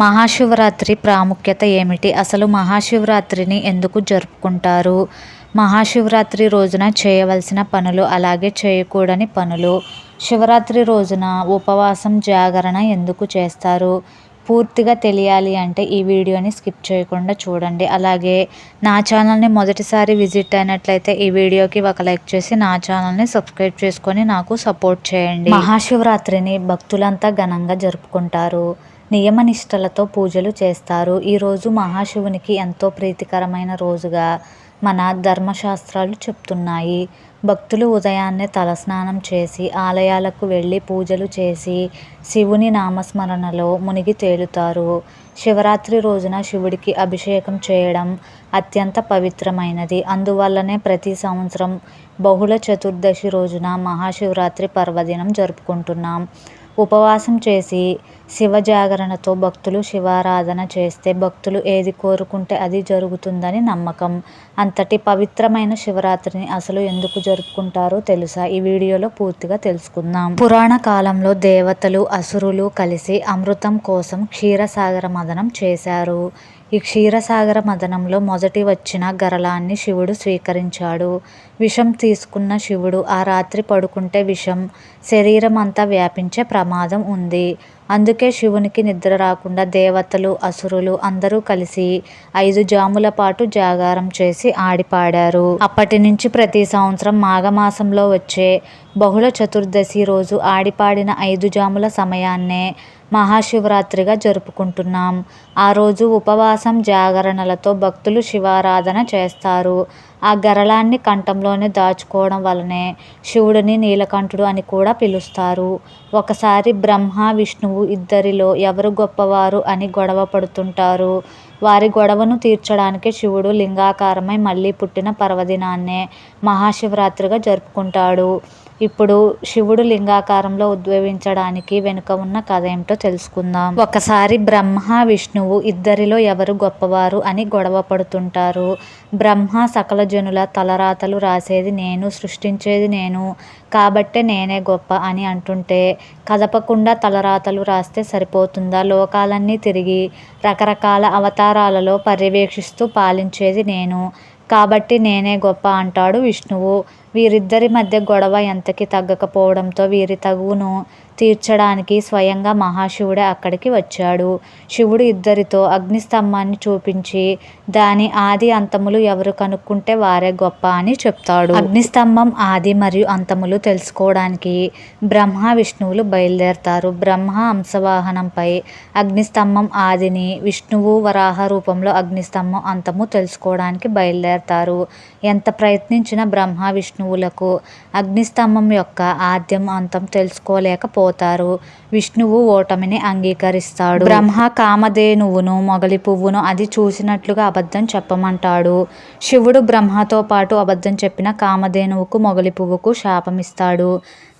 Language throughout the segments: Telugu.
మహాశివరాత్రి ప్రాముఖ్యత ఏమిటి? అసలు మహాశివరాత్రిని ఎందుకు జరుపుకుంటారు? మహాశివరాత్రి రోజున చేయవలసిన పనులు అలాగే చేయకూడని పనులు. శివరాత్రి రోజున ఉపవాసం జాగరణ ఎందుకు చేస్తారు? పూర్తిగా తెలియాలి అంటే ఈ వీడియోని స్కిప్ చేయకుండా చూడండి. అలాగే నా ఛానల్ని మొదటిసారి విజిట్ అయినట్లయితే ఈ వీడియోకి ఒక లైక్ చేసి నా ఛానల్ని సబ్స్క్రైబ్ చేసుకొని నాకు సపోర్ట్ చేయండి. మహాశివరాత్రిని భక్తులంతా ఘనంగా జరుపుకుంటారు. నియమనిష్టలతో పూజలు చేస్తారు. ఈరోజు మహాశివునికి ఎంతో ప్రీతికరమైన రోజుగా మన ధర్మశాస్త్రాలు చెప్తున్నాయి. భక్తులు ఉదయాన్నే తలస్నానం చేసి ఆలయాలకు వెళ్ళి పూజలు చేసి శివుని నామస్మరణలో మునిగి తేలుతారు. శివరాత్రి రోజున శివుడికి అభిషేకం చేయడం అత్యంత పవిత్రమైనది. అందువల్లనే ప్రతి సంవత్సరం బహుళ చతుర్దశి రోజున మహాశివరాత్రి పర్వదినం జరుపుకుంటున్నాం. ఉపవాసం చేసి శివ జాగరణతో భక్తులు శివారాధన చేస్తే భక్తులు ఏది కోరుకుంటే అది జరుగుతుందని నమ్మకం. అంతటి పవిత్రమైన శివరాత్రిని అసలు ఎందుకు జరుపుకుంటారో తెలుసా? ఈ వీడియోలో పూర్తిగా తెలుసుకుందాం. పురాణ కాలంలో దేవతలు అసురులు కలిసి అమృతం కోసం క్షీరసాగర మదనం చేశారు. ఈ క్షీరసాగర మదనంలో మొదటి వచ్చిన గరళాన్ని శివుడు స్వీకరించాడు. విషం తీసుకున్న శివుడు ఆ రాత్రి పడుకుంటే విషం శరీరం అంతా వ్యాపించే ప్రమాదం ఉంది. అందుకే శివునికి నిద్ర రాకుండా దేవతలు అసురులు అందరూ కలిసి ఐదు జాముల పాటు జాగారం చేసి ఆడిపాడారు. అప్పటి నుంచి ప్రతి సంవత్సరం మాఘమాసంలో వచ్చే బహుళ చతుర్దశి రోజు ఆడిపాడిన ఐదు జాముల సమయాన్నే మహాశివరాత్రిగా జరుపుకుంటున్నాం. ఆ రోజు ఉపవాసం జాగరణలతో భక్తులు శివారాధన చేస్తారు. ఆ గరళాన్ని కంఠంలోనే దాచుకోవడం వలనే శివుడిని నీలకంఠుడు అని కూడా పిలుస్తారు. ఒకసారి బ్రహ్మ విష్ణువు ఇద్దరిలో ఎవరు గొప్పవారు అని గొడవ పడుతుంటారు. వారి గొడవను తీర్చడానికి శివుడు లింగాకారమై మళ్ళీ పుట్టిన పర్వదినాన్నే మహాశివరాత్రిగా జరుపుకుంటాడు. ఇప్పుడు శివుడు లింగాకారంలో ఉద్భవించడానికి వెనుక ఉన్న కథ ఏమిటో తెలుసుకుందాం. ఒకసారి బ్రహ్మ విష్ణువు ఇద్దరిలో ఎవరు గొప్పవారు అని గొడవ పడుతుంటారు. బ్రహ్మ సకల జనుల తలరాతలు రాసేది నేను సృష్టించేది నేను కాబట్టే నేనే గొప్ప అని అంటుంటే కదపకుండా తలరాతలు రాస్తే సరిపోతుందా? లోకాలన్నీ తిరిగి రకరకాల అవతారాలలో పర్యవేక్షిస్తూ పాలించేది నేను కాబట్టి నేనే గొప్ప అంటాడు విష్ణువు. వీరిద్దరి మధ్య గొడవ ఎంతకి తగ్గకపోవడంతో వీరి తగువును తీర్చడానికి స్వయంగా మహాశివుడే అక్కడికి వచ్చాడు. శివుడు ఇద్దరితో అగ్నిస్తంభాన్ని చూపించి దాని ఆది అంతములు ఎవరు కనుక్కుంటే వారే గొప్ప అని చెప్తాడు. అగ్నిస్తంభం ఆది మరియు అంతములు తెలుసుకోవడానికి బ్రహ్మ విష్ణువులు బయలుదేరతారు. బ్రహ్మ అంశవాహనంపై అగ్నిస్తంభం ఆదిని విష్ణువు వరాహ రూపంలో అగ్నిస్తంభం అంతము తెలుసుకోవడానికి బయలుదేరతారు. ఎంత ప్రయత్నించినా బ్రహ్మ విష్ణువులకు అగ్నిస్తంభం యొక్క ఆద్యం అంతం తెలుసుకోలేకపోతారు. విష్ణువు ఓటమిని అంగీకరిస్తాడు. బ్రహ్మ కామధేనువును మొగలి పువ్వును అది చూసినట్లుగా అబద్ధం చెప్పమంటాడు. శివుడు బ్రహ్మతో పాటు అబద్ధం చెప్పిన కామధేనువుకు మొగలి పువ్వుకు శాపమిస్తాడు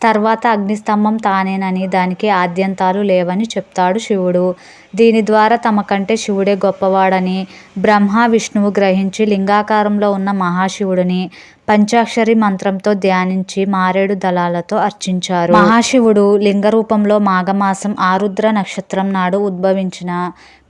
తర్వాత అగ్నిస్తంభం తానేనని దానికి ఆద్యంతాలు లేవని చెప్తాడు శివుడు. దీని ద్వారా తమ కంటే శివుడే గొప్పవాడని బ్రహ్మ విష్ణువు గ్రహించి లింగాకారంలో ఉన్న మహాశివుడిని పంచాక్షరి మంత్రంతో ధ్యానించి మారేడు దళాలతో అర్చించారు. మహాశివుడు లింగ రూపంలో మాఘమాసం ఆరుద్ర నక్షత్రం నాడు ఉద్భవించిన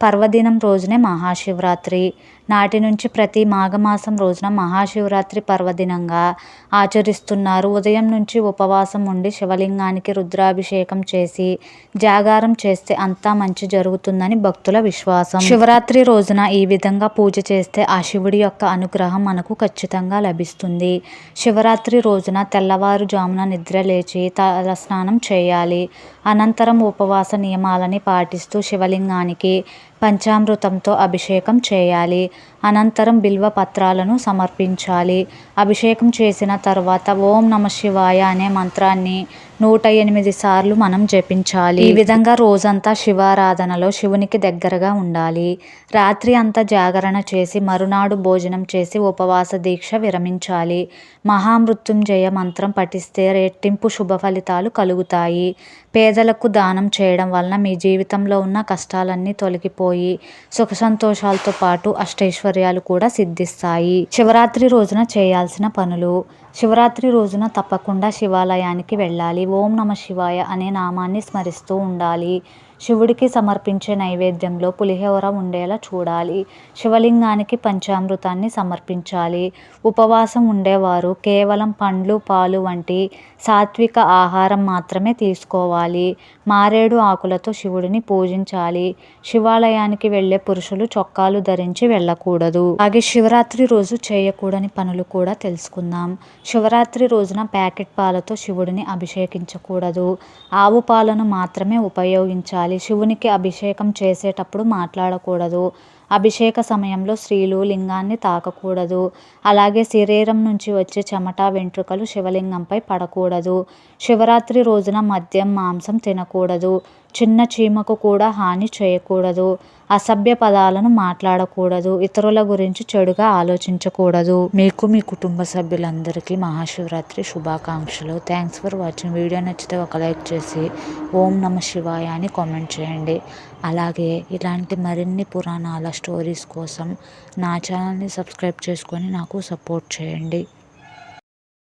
పర్వదినం రోజునే మహాశివరాత్రి. నాటి నుంచి ప్రతి మాఘమాసం రోజున మహాశివరాత్రి పర్వదినంగా ఆచరిస్తున్నారు. ఉదయం నుంచి ఉపవాసం ఉండి శివలింగానికి రుద్రాభిషేకం చేసి జాగారం చేస్తే అంతా మంచి జరుగుతుందని భక్తుల విశ్వాసం. శివరాత్రి రోజున ఈ విధంగా పూజ చేస్తే ఆ శివుడి యొక్క అనుగ్రహం మనకు ఖచ్చితంగా లభిస్తుంది. శివరాత్రి రోజున తెల్లవారుజామున నిద్ర లేచి తలస్నానం చేయాలి. అనంతరం ఉపవాస నియమాలని పాటిస్తూ శివలింగానికి పంచామృతంతో అభిషేకం చేయాలి. అనంతరం బిల్వ పత్రాలను సమర్పించాలి. అభిషేకం చేసిన తర్వాత ఓం నమ శివాయ అనే మంత్రాన్ని నూట ఎనిమిది సార్లు మనం జపించాలి. ఈ విధంగా రోజంతా శివారాధనలో శివునికి దగ్గరగా ఉండాలి. రాత్రి అంతా జాగరణ చేసి మరునాడు భోజనం చేసి ఉపవాస దీక్ష విరమించాలి. మహామృత్యుంజయ మంత్రం పఠిస్తే రెట్టింపు శుభ ఫలితాలు కలుగుతాయి. పేదలకు దానం చేయడం వలన మీ జీవితంలో ఉన్న కష్టాలన్నీ తొలగిపోయి సుఖ సంతోషాలతో పాటు అష్టైశ్వర్యాలు కూడా సిద్ధిస్తాయి. శివరాత్రి రోజున చేయాల్సిన పనులు. శివరాత్రి రోజున తప్పకుండా శివాలయానికి వెళ్ళాలి. ఓం నమ శివాయ అనే నామాన్ని స్మరిస్తూ ఉండాలి. శివుడికి సమర్పించే నైవేద్యంలో పులిహోర ఉండేలా చూడాలి. శివలింగానికి పంచామృతాన్ని సమర్పించాలి. ఉపవాసం ఉండేవారు కేవలం పండ్లు పాలు వంటి సాత్విక ఆహారం మాత్రమే తీసుకోవాలి. మారేడు ఆకులతో శివుడిని పూజించాలి. శివాలయానికి వెళ్ళే పురుషులు చొక్కాలు ధరించి వెళ్ళకూడదు. అలాగే శివరాత్రి రోజు చేయకూడని పనులు కూడా తెలుసుకుందాం. శివరాత్రి రోజున ప్యాకెట్ పాలతో శివుడిని అభిషేకించకూడదు. ఆవు పాలను మాత్రమే ఉపయోగించాలి. శివునికి అభిషేకం చేసేటప్పుడు మాట్లాడకూడదు. అభిషేక సమయంలో స్త్రీలు లింగాన్ని తాకకూడదు. అలాగే శరీరం నుంచి వచ్చే చెమట వెంట్రుకలు శివలింగంపై పడకూడదు. శివరాత్రి రోజున మద్యం మాంసం తినకూడదు. చిన్న చీమకు కూడా హాని చేయకూడదు. అసభ్య పదాలను మాట్లాడకూడదు. ఇతరుల గురించి చెడుగా ఆలోచించకూడదు. మీకు మీ కుటుంబ సభ్యులందరికీ మహాశివరాత్రి శుభాకాంక్షలు. థ్యాంక్స్ ఫర్ వాచింగ్ వీడియో నచ్చితే ఒక లైక్ చేసి ఓం నమ శివాయ అని కామెంట్ చేయండి. అలాగే ఇలాంటి మరిన్ని పురాణాల స్టోరీస్ కోసం నా ఛానల్ని సబ్స్క్రైబ్ చేసుకొని నాకు సపోర్ట్ చేయండి.